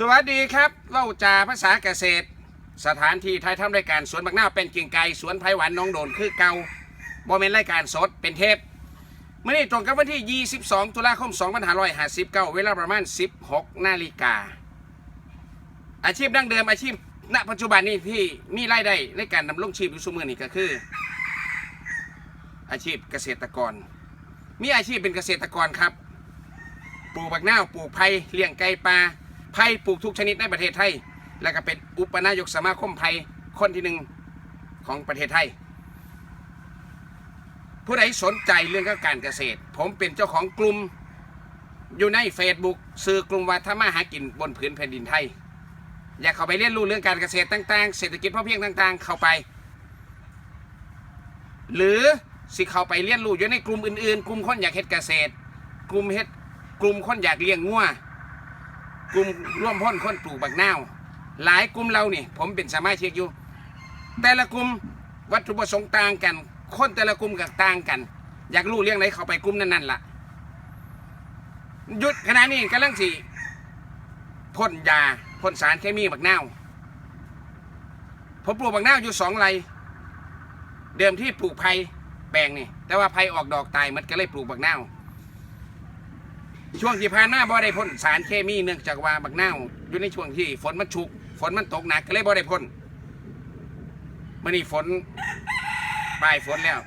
สวัสดีครับเล่าจาภาษาเกษตร สถานที่ไทยทำรายการสวนบักหน้าเป็นกิ่งไก่สวนไผ่หวานน้องโดนคือเก่าบอเมนรายการสดเป็นเทปเมื่อนี้ตรงกับวันที่ 22 ตุลาคม 2559 เวลาประมาณ 16 นาฬิกา อาชีพดั้งเดิมอาชีพณปัจจุบันนี้ที่มีรายได้ในการดำรงชีพอยู่สมือนี่ก็คือ อาชีพเกษตรกร มีอาชีพเป็นเกษตรกรครับ ปลูกบักหน้าปลูกไผ่เลี้ยงไก่ปลา ไผ่ปลูกทุกชนิดในประเทศไทย แล้วก็เป็นอุปนายกสมาคมไผ่คนที่หนึ่งของประเทศไทย ผู้ใดสนใจเรื่องการเกษตร ผมเป็นเจ้าของกลุ่มอยู่ใน Facebook สื่อกลุ่มวัฒนมาหากินบนพื้นแผ่นดินไทย อยากเข้าไปเรียนรู้เรื่องการเกษตรต่างๆ เศรษฐกิจพอเพียงต่าง ๆ เข้าไป หรือสิเข้าไปเรียนรู้อยู่ในกลุ่มอื่นๆ กลุ่มคนอยากเฮ็ดเกษตร กลุ่มเฮ็ดกลุ่มคนอยากเลี้ยงงัว กลุ่มร่วมพ้นคนปลูกบักนาว หลายกลุ่มเรานี่ ผมเป็นสมาชิกอยู่ แต่ละกลุ่มวัตถุประสงค์ต่างกัน คนแต่ละกลุ่มก็ต่างกัน อยากรู้เรื่องไหนเขาไปกลุ่มนั้นๆล่ะหยุดขณะนี้กำลังสิพ่นยาพ่นสารเคมีบักนาวผมปลูกบักนาวอยู่สองไรเดิมที่ปลูกไผ่แปลงนี่แต่ว่าไผ่ออกดอกตายมันก็เลยปลูกบักนาว ช่วงที่ผ่านมาบ่ได้พ่นสารเคมีเนื่องจากว่าบักนาวอยู่ในช่วงที่ฝนมันชุก ฝนมันตกหนักก็เลยบ่ได้พ่นมื่อนี้ฝนปลายฝนแล้ว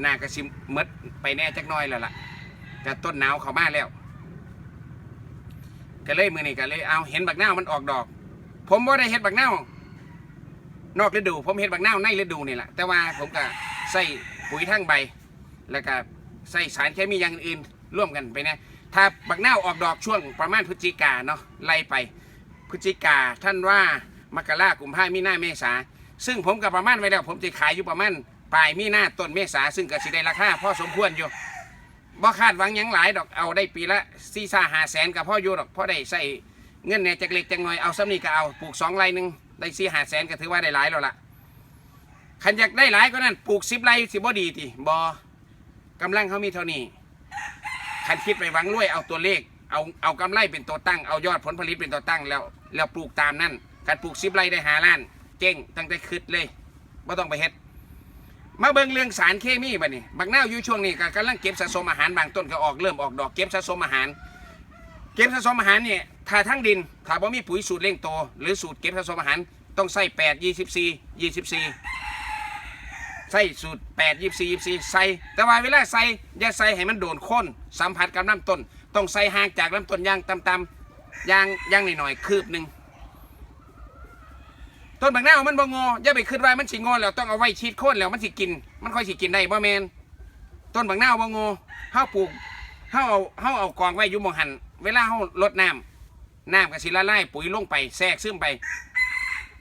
หน้ากระสิมมดไปแน่จักน้อยแล้วล่ะแต่ต้นหนาวเข้ามาแล้ว ก็เลยมื่อนี้ก็เลยเอาเห็นบักนาวมันออกดอก ผมบ่ได้เห็ดบักนาวนอกฤดู ผมเห็ดบักนาวในฤดูนี่แหละแต่ว่าผมก็ใส่ปุ๋ยทั้งใบ แล้วก็ใส่สารเคมีอย่างอื่นร่วมกันไปนะ ถ้าบักนาวออกดอกช่วงประมาณพฤศจิกาเนาะไล่ไปพฤศจิกาท่านว่ามกรากุมภามีนาเมษาซึ่งผมกับประมาณไว้แล้วผมจะขายอยู่ประมาณปลายมีนาต้นเมษาซึ่งก็สิได้ราคาพ่อสมควรอยู่บ่คาดหวังยังหลายดอกเอาได้ปีละสี่าหาแสนกับพ่ออยู่ดอกพ่อได้ใส่เงินเนี่ยจากเล็กจากน้อยเอาซ้ำนี่ก็เอาปลูกสองไร่หนึ่งได้สี่หาแสนก็ถือว่าได้หลายแล้วล่ะขันอยากได้หลายก็นั่นปลูกสิบไร่สิบ่ดีติบอกำลังเขามีเท่านี้ คันคิดไปหวังรวยเอาตัวเลข เอาเอากำไรเป็นตัวตั้งเอายอดผลผลิตเป็นตัวตั้งแล้วแล้วปลูกตามนั่นการปลูกซิบไรได้หาล้านเจ๊งตั้งแต่คืดเลยไม่ต้องไปเฮ็ดมาเบิ่งเรื่องสารเคมีบัดนี้บักนาวอยู่ช่วงนี้ก็กำลังเก็บสะสมอาหารบางต้นก็ออกเริ่มออกดอกเก็บสะสมอาหาร เก็บสะสมอาหารเนี่ยถ้าทั้งดินถ้าบ่มีปุ๋ยสูตรเร่งโต หรือสูตรเก็บสะสมอาหารต้องใส่แปดยี่สิบซียี่สิบซี ใส่สูตร8 24 24ใส่แต่ว่าเวลาใส่อย่าใส่ให้มันโดนข้นสัมผัสกับลำต้น ต้องใส่ห่างจากลำต้นอย่างต่ำๆอย่างอย่างหน่อยๆคืบหนึ่งต้นบางหน้ามันบ่งงออย่าไปคิดว่ามันสิงอแล้วต้องเอาไว้ชีดโค่นแล้วมันสิกิน มันค่อยสิกินได้บ่แมนต้นบางหน้าบ่งงอเฮาปลูกเฮาเอาเฮาเอากองไว้อยู่หมองหัน เวลาเฮารดน้ำน้ำก็สิละลายปุ๋ยลงไปแทรกซึมไป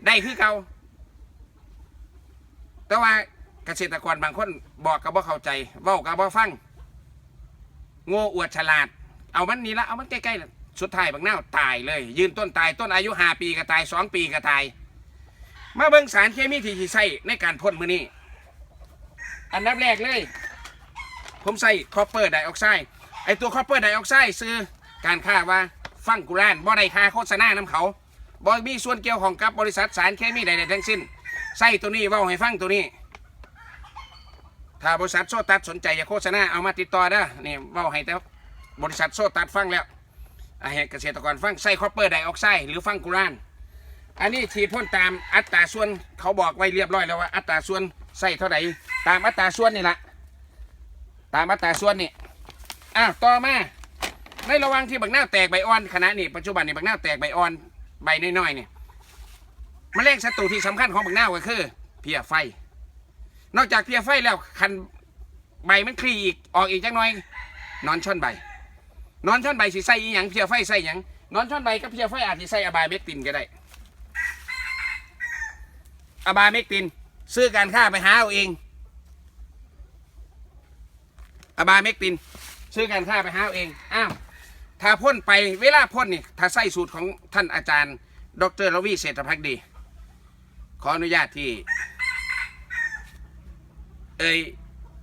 ได้คือเก่าแต่ว่า เกษตรกรบางคนบอกกับว่าเข้าใจเว้ากับว่าฟังโง่อวดฉลาด เอามันนี่ละเอามันใกล้ๆน่ะสุดท้ายบางหน้าตายเลย ยืนต้นตายต้นอายุห้าปีก็ตายสองปีก็ตาย มาเบิ่งสารเคมีที่ที่ใช้ในการพ่นมือนี้อันดับแรกเลย ผมใส่คอปเปอร์ไดออกไซด์ไอตัวคอปเปอร์ไดออกไซด์ซื้อการค่าว่าฟังกุรานบ่ได้ค่าโฆษณาน้ำเขาบ่มีส่วนเกี่ยวของกับบริษัทสารเคมีใดๆทั้งสิ้นใส่ตัวนี้เว้าให้ฟังตัวนี้ ถ้าบริษัทโซตัสสนใจจะโฆษณาเอามาติดต่อเด้อนี่เว้าให้แต่บริษัทโซตัสฟังแล้วอะให้เกษตรกรฟังใส่คอปเปอร์ไดออกไซด์หรือฟังกุราน อันนี้ฉีดพ่นตามอัตราส่วนเขาบอกไว้เรียบร้อยแล้วว่า อัตราส่วนใส่เท่าไหร่ตามอัตราส่วนนี่แหละตามอัตราส่วนนี่อ้าวต่อมาในระหว่างที่บักหน้าแตกใบอ่อนขณะนี้ปัจจุบันนี่บักหน้าแตกใบอ่อนใบน้อยๆเนี่ยแมลงศัตรูที่สำคัญของบักหน้าก็คือ เพียไฟ นอกจากเพียไฟแล้วคันใบมันคลี่อีกออกอีกจังหน่อย นอนช่อนใบ นอนช่อนใบสิใส่อีหยังเพียไฟใส่หยังนอนช่อนใบกับเพียไฟอาจจะใส่อบายเบกตินก็ได้ อบายเมกติน ซื้อการค่าไปหาเอาเอง อบายเมกติน ซื้อการค่าไปหาเอาเอง อ้าวถ้าพ่นไปเวลาพ่นนี่ถ้าใส่สูตรของท่านอาจารย์ ดรรวีเศรษฐพักดี ขออนุญาตที่ เอ้ย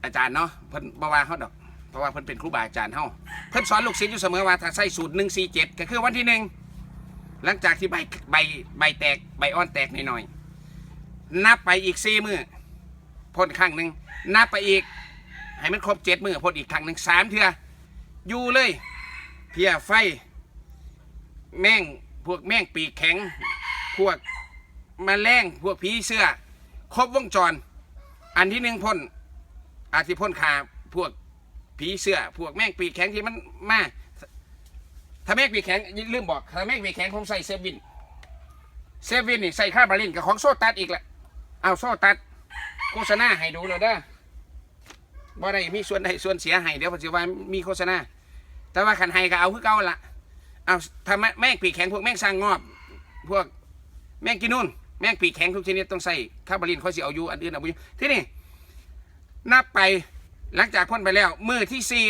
อาจารย์เนาะเพิ่นบ่ว่าเขาดอก เพราะว่าเพิ่นเป็นครูบาอาจารย์เฮาเพิ่นสอนลูกศิษย์อยู่เสมอว่าถ้าใส่สูตร147 ก็คือวันที่หนึ่งหลังจากที่ใบใบใบแตกใบอ่อนแตกหน่อยๆนับไปอีกสี่มือพ่นครั้งหนึ่งนับไปอีก ให้มันครบเจ็ดมือพ่นอีกครั้งหนึ่งสามเทืออยู่เลยเพียไฟ แม่งพวกแม่งปีกแข็ง พวกแมลงพวกผีเสื้อ ครบวงจร อันที่หนึ่งพ่นอาทิพ่นขาพวกผีเสื้อพวกแมงปีกแข็งที่มันมาถ้าแมงปีกแข็งอย่าลืมบอกถ้าแมงปีกแข็งผมใส่เซฟวินเซฟวินนี่ใส่ค่าบาลินกับของโซตัดอีกแหละเอาโซตัดโฆษณาให้ดูเลยเด้อบ่ได้มีส่วนใดส่วนเสียให้เดี๋ยวผมจะว่ามีโฆษณา แต่ว่าขันไฮก็เอาคือเก่าละเอาถ้าแมงปีกแข็งพวกแมงสร้างงอบ พวกแมงกินนู่น แม่งปีกแข็งทุกชนิดต้องใส่ข้าวบาลินเขาสิเอาอยู่อันอื่นเอาอยู่ที่นี่นับไปหลังจากพ่นไปแล้วมือที่สี่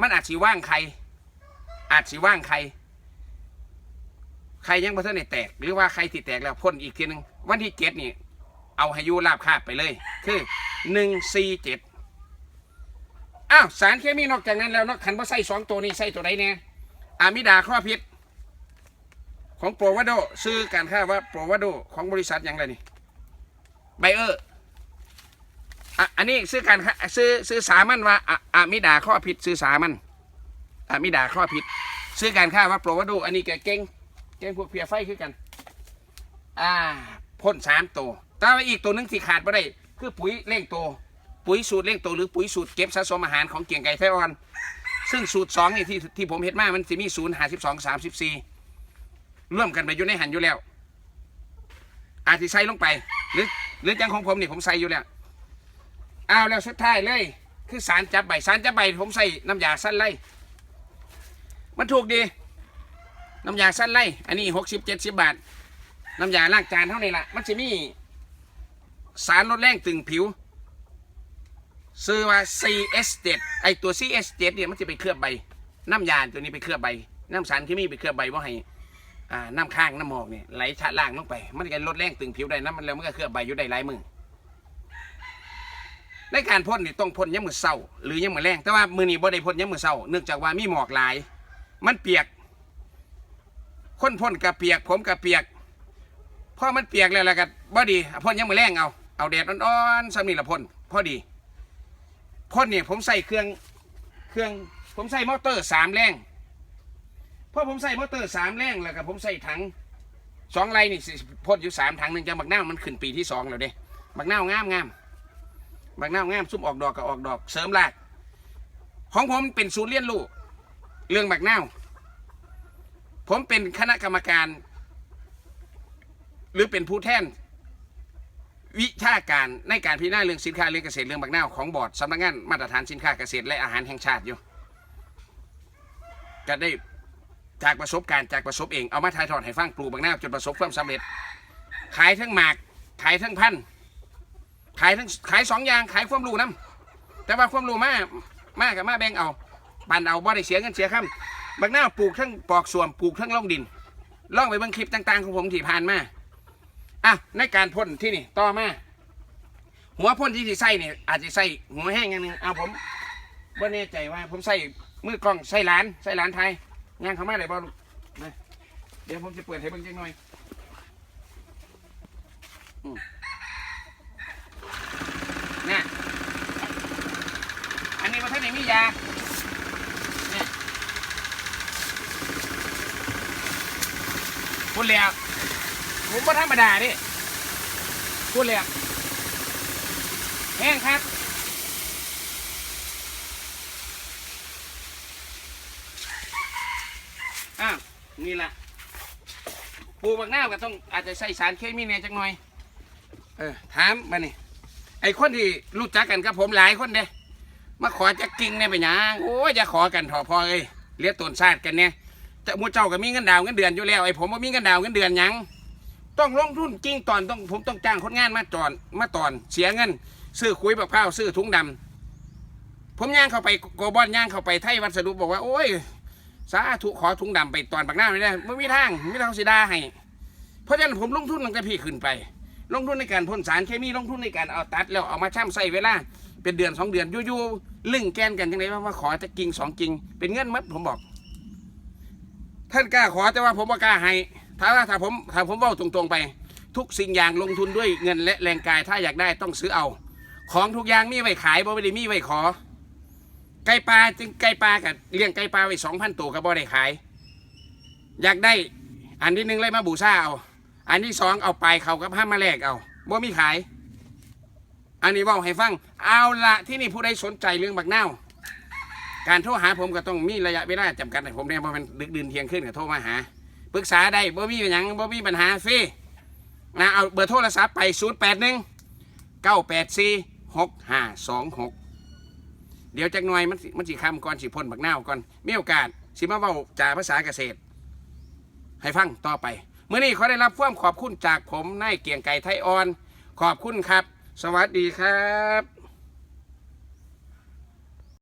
มันอาจสิว่างใคร อาจสิว่างใคร ใครยังบ่ทันได้แตก หรือว่าใครที่แตกแล้วพ่นอีกทีหนึงวันที่เจ็ดนี่ เอาให้ยูราบคาบไปเลย คือหนึ่งสี่เจ็ดอ้าวสารเคมีนอกจากนั้นแล้วนอกขันว่าใส่สองตัวนี้ใส่ตัวไหนเนี่ยอามิดาข้อพิษ ของโปรวาโดซื้อการค่าว่าโปรวาโดของบริษัทอย่างไรนี่ไบเออร์อะอันนี้ซื้อการค้าซื้อซื้อสามันว่าอะอามิดาข้อพิษซื้อสามันอามิดาข้อพิษซื้อการค่าว่าโปรวาโดอันนี้แกเก่งเก่งพวกเพียไฟคือกัน อ่าพ่นสามตัวแต่ว่าอีกตัวหนึงที่ขาดไม่ได้ คือปุ๋ยเร่งตัวปุ๋ยสูตรเร่งตัวหรือปุ๋ยสูตรเก็บสะสมอาหารของเกียงไก่ไทอ่อน ซึ่งสูตรสองนี่ที่ที่ผมเห็นมามันจะมีศูนย์ห้าสิบสองสามสิบสี่ ร่วมกันไปอยู่ในหันอยู่แล้ว อาจจะใส่ลงไป หรือหรือจังของผมนี่ผมใส่อยู่แล้วเอาแล้วสุดท้ายเลย คือสารจับใบสารจับใบผมใส่น้ำยาสั้นไล่มันถูกดี น้ำยาสั้นไล่อันนี้หกสิบเจ็ดสิบบาท น้ำยาล้างจานเท่านี้ละมันจะมีสารลดแรงตึงผิว ซื้อว่า CS7 ไอตัว CS7 เนี่ยมันจะไปเคลือบใบ น้ำยาตัวนี้ไปเคลือบใบ น้ำสารเคมีไปเคลือบใบว่าให้ อ่าน้ำข้างน้ำหมอกเนี่ยไหลชะล่างลงไป มันจะลดแรงตึงผิวได้น้ำมันแล้วมันก็เคลือบใบอยู่ได้หลายมือในการพ่นนี่ต้องพ่นยามมือเศร้าหรือยามมือแรงแต่ว่ามือนี้บ่ได้พ่นยามมือเศร้าเนื่องจากว่ามีหมอกหลาย มันเปียกคนพ่นกับเปียก ผมกับเปียกพอมันเปียกแล้วแล้วก็บ่ดีพ่นยามมือแรงเอาเอาแดดอ่อนๆสามีละพ่นพอดีพ่นเนี่ยผมใส่เครื่องเครื่องผมใส่มอเตอร์สามแรง พอผมใส่มอเตอร์สามแรงแล้วก็ผมใส่ถังสองไรนี่สิพ่นอยู่สามถังหนึ่งจังบักนามันขึ้นปีที่สองแล้วเด้บักนางามงามบักนางามซุ่มออกดอกก็ออกดอกเสริมรากของผมเป็นศูนย์เรียนรู้เรื่องบักนาผมเป็นคณะกรรมการ หรือเป็นผู้แทนวิชาการในการพิจารณาเรื่องสินค้าเรื่องเกษตรเรื่องบักนาของบอร์ดสำนักงานมาตรฐานสินค้าเกษตรและอาหารแห่งชาติอยู่ก็ได้ จากประสบการณ์จากประสบเองเอามาถ่ายทอดให้ฟังปลูกบักนาจนประสบความสำเร็จ ขายทั้งหมาก ขายทั้งพันธุ์ขายทั้งขายสองอย่างขายความรู้นํแต่ว่าความรู้มากมากกับมาแบ่งเอาปั่นเอาบ่ได้เสียเงินเสียคำบักนาปลูกทั้งปอกส่วมปลูกทั้งล่องดินล่องไปบิ่งคลิปต่าง ๆ ของผมที่ผ่านมาอะในการพ่นที่นี่ต่อมาหัวพ่นที่สิใส่เนี่ยอาจจะใส่หัวแห้งอย่างหนึ่งเอาผมว่แน่ใจว่าผมใส่มือกล้องใส่หลานใส่หลานไทย ย่างเข้ามาได้บ่ลูกมาเดี๋ยวผมจะเปิดให้เบิ่งจังหน่อยเนี่ยอันนี้มันท่านไหนมียานี่พูดแล้วผมก็ธรรมดาดิพูดเลยอะแห้งครับ อ้าวนี่แหละปลูกบักนาก็ต้องอาจจะใส่สารเคมีเนี่ยจักหน่อย เออถามมานี่ไอ้คนที่รู้จักกันกับผมหลายคนเด้มาขอจะกิ่งเนี่ยไปหยังโอ้ยจะขอกันถอพอเอ้ยเรียกตนชาติกันเนี่ยแต่มูเจ้าก็มีเงินดาวเงินเดือนอยู่แล้วไอ้ผมว่ามีเงินดาวเงินเดือนหยังต้องลงทุนกิ้งตอนต้องผมต้องจ้างคนงานมาจอนมาตอนเสียเงินซื้อคุยบักพร้าวซื้อถุงดำผมย่างเข้าไปโกบอนย่างเข้าไปไทยวัสดุบอกว่าโอ้ย สาธุขอถุงดำไปตอนบักหน้าไม่ได้ไม่มีทางไม่ต้งสิดาให้ เพราะฉะนั้นผมลงทุนตั้งแต่พี่ขึ้นไป ลงทุนในการพ่นสารเคมีลงทุนในการเอาตัดแล้วเอามาช่ำใส่เวลาเป็นเดือนสองเดือนยู่ๆลึ่งแกนกันยังไงว่าขอจะกิ่งสองกิ่งเป็นเงินมัดผมบอก ท่านกล้าขอแต่ว่าผมว่ากล้าให้ถ้าว่าถ้าผมถ้าผมเว่าตรงๆไป ทุกสิ่งอย่างลงทุนด้วยเงินและแรงกายถ้าอยากได้ต้องซื้อเอา ของทุกอย่างมีไว้ขายบ่ไม่ได้มีไว้ขอ ก่ปลาจึงไก่ปลากับเลี้ยงไก่ปลาไว้สองพันตัวก็บ่ได้ขาย อยากได้อันที่หนึ่งเลยมาบูชาเอาอันที่สองเอาไปเขากับห้ามาแลกเอาบ่มีขาย อันนี้ว่าให้ฟัง เอาละที่นี่ผู้ใดสนใจเรื่องบักเนาการโทรหาผมก็ต้องมีระยะเวลาจำกัดผมเนี่ยเพราะมันดึกดื่นเที่ยงคืนก็โทรมาหาปรึกษาได้บ่มีหยังบ่มีปัญหาฟรีนะเอาเบอร์โทรศัพท์ไป 0 8 1 9 8 4 6 5 2 6 เดี๋ยวจักหน่อยมันสิมันสิคำก่อนสิพ่นบักนาวก่อนมีโอกาสสิมาเว้าจาภาษาเกษตร ให้ฟังต่อไปเมื่อนี้ขอได้รับความขอบคุณจากผมนายเกียงไก่ไทยออน ขอบคุณครับ สวัสดีครับ